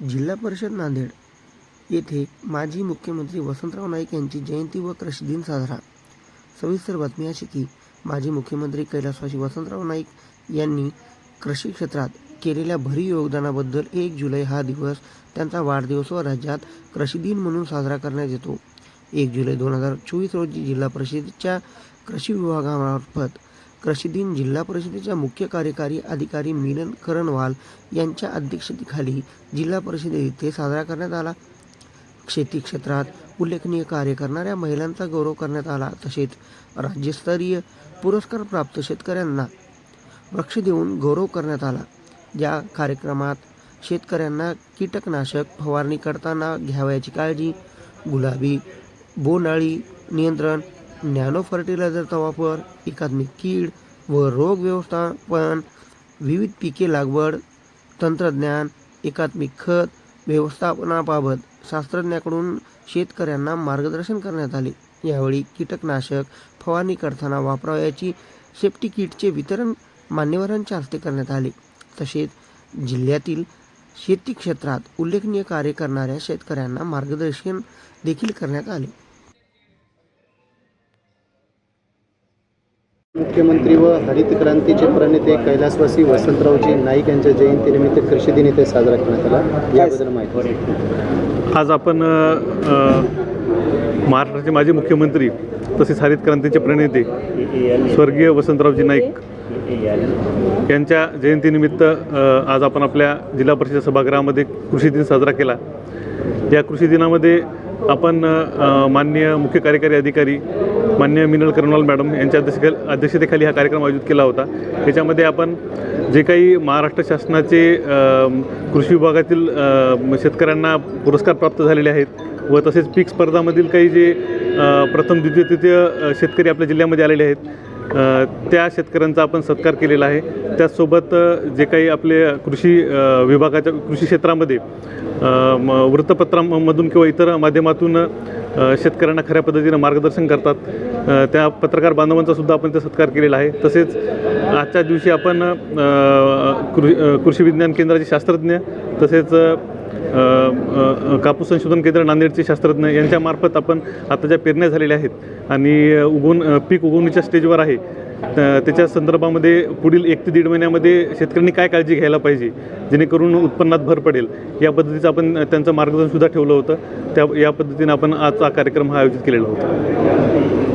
जिल्हा परिषद नांदेड येथे माजी मुख्यमंत्री वसंतराव नाईक यांची जयंती व कृषी दिन साजरा. सविस्तर बातमी अशी की माजी मुख्यमंत्री कैलासवासी वसंतराव नाईक यांनी कृषी क्षेत्रात केलेल्या भरीव योगदानाबद्दल एक जुलै हा दिवस त्यांचा वाढदिवस व राज्यात कृषी दिन म्हणून साजरा करण्यात येतो. एक जुलै दोन हजार चोवीस रोजी जिल्हा परिषदेच्या कृषी विभागामार्फत कृषी दिन जिल्हा परिषदेच्या मुख्य कार्यकारी अधिकारी मिलन करणवाल यांच्या अध्यक्षतेखाली जिल्हा परिषदेत ते साजरा करण्यात आला. शेती क्षेत्रात उल्लेखनीय कार्य करणाऱ्या महिलांचा गौरव करण्यात आला तसेच राज्यस्तरीय पुरस्कार प्राप्त शेतकऱ्यांना वृक्ष देऊन गौरव करण्यात आला. या कार्यक्रमात शेतकऱ्यांना कीटकनाशक फवारणी करताना घ्यावयाची काळजी गुलाबी बोनाळी नियंत्रण नॅनो फर्टिलायझरचा वापर एकात्मिक कीड व रोग व्यवस्थापन विविध पिके लागवड तंत्रज्ञान एकात्मिक खत व्यवस्थापनाबाबत शास्त्रज्ञाकडून शेतकऱ्यांना मार्गदर्शन करण्यात आले. यावेळी कीटकनाशक फवारणी करताना वापरावयाची सेफ्टी किटचे वितरण मान्यवरांच्या हस्ते करण्यात आले. तसेच जिल्ह्यातील शेती क्षेत्रात उल्लेखनीय कार्य करणाऱ्या शेतकऱ्यांना मार्गदर्शन देखील करण्यात आले. मुख्यमंत्री व हरित क्रांतीचे प्रणेते कैलासवासी वसंतरावजी नाईक यांच्या जयंतीनिमित्त कृषी दिन इथे साजरा करण्यात आला. याबद्दल माहिती. आज आपण महाराष्ट्राचे माजी मुख्यमंत्री तसेच हरित क्रांतीचे प्रणेते स्वर्गीय वसंतरावजी नाईक यांच्या जयंतीनिमित्त आज आपण आपल्या जिल्हा परिषद सभागृहामध्ये कृषी दिन साजरा केला. या कृषी दिनामध्ये आपण माननीय मुख्य कार्यकारी अधिकारी मान्य मिनल कर्नवाल मॅडम यांच्या अध्यक्ष अध्यक्षतेखाली हा कार्यक्रम आयोजित केला होता. त्याच्यामध्ये आपण जे काही महाराष्ट्र शासनाचे कृषी विभागातील शेतकऱ्यांना पुरस्कार प्राप्त झालेले आहेत व तसेच पीक स्पर्धामधील काही जे प्रथम द्वितीय तृतीय शेतकरी आपल्या जिल्ह्यामध्ये आलेले आहेत त्या शेतकऱ्यांचा आपण सत्कार केलेला आहे. त्याचसोबत जे काही आपले कृषी विभागाच्या कृषी क्षेत्रामध्ये म- वृत्तपत्रांमधून किंवा इतर माध्यमातून शेतकऱ्यांना खऱ्या पद्धतीनं मार्गदर्शन करतात. त्या पत्रकार बांधवांचा सुद्धा आपण ते सत्कार केलेला आहे. तसेच आजच्या दिवशी आपण कृषी कृषी विज्ञान केंद्राचे शास्त्रज्ञ तसेच कापूस संशोधन केंद्र नांदेडचे शास्त्रज्ञ यांच्यामार्फत आपण आता ज्या पेरण्या झालेल्या आहेत आणि उगवून पीक उगवणीच्या स्टेजवर आहे त- त्याच्या संदर्भामध्ये पुढील एक ते दीड महिन्यामध्ये शेतकऱ्यांनी काय काळजी घ्यायला पाहिजे जेणेकरून उत्पन्नात भर पडेल या पद्धतीचं आपण त्यांचं मार्गदर्शनसुद्धा ठेवलं होतं. त्या या पद्धतीनं आपण आजचा कार्यक्रम हा आयोजित केलेला होता.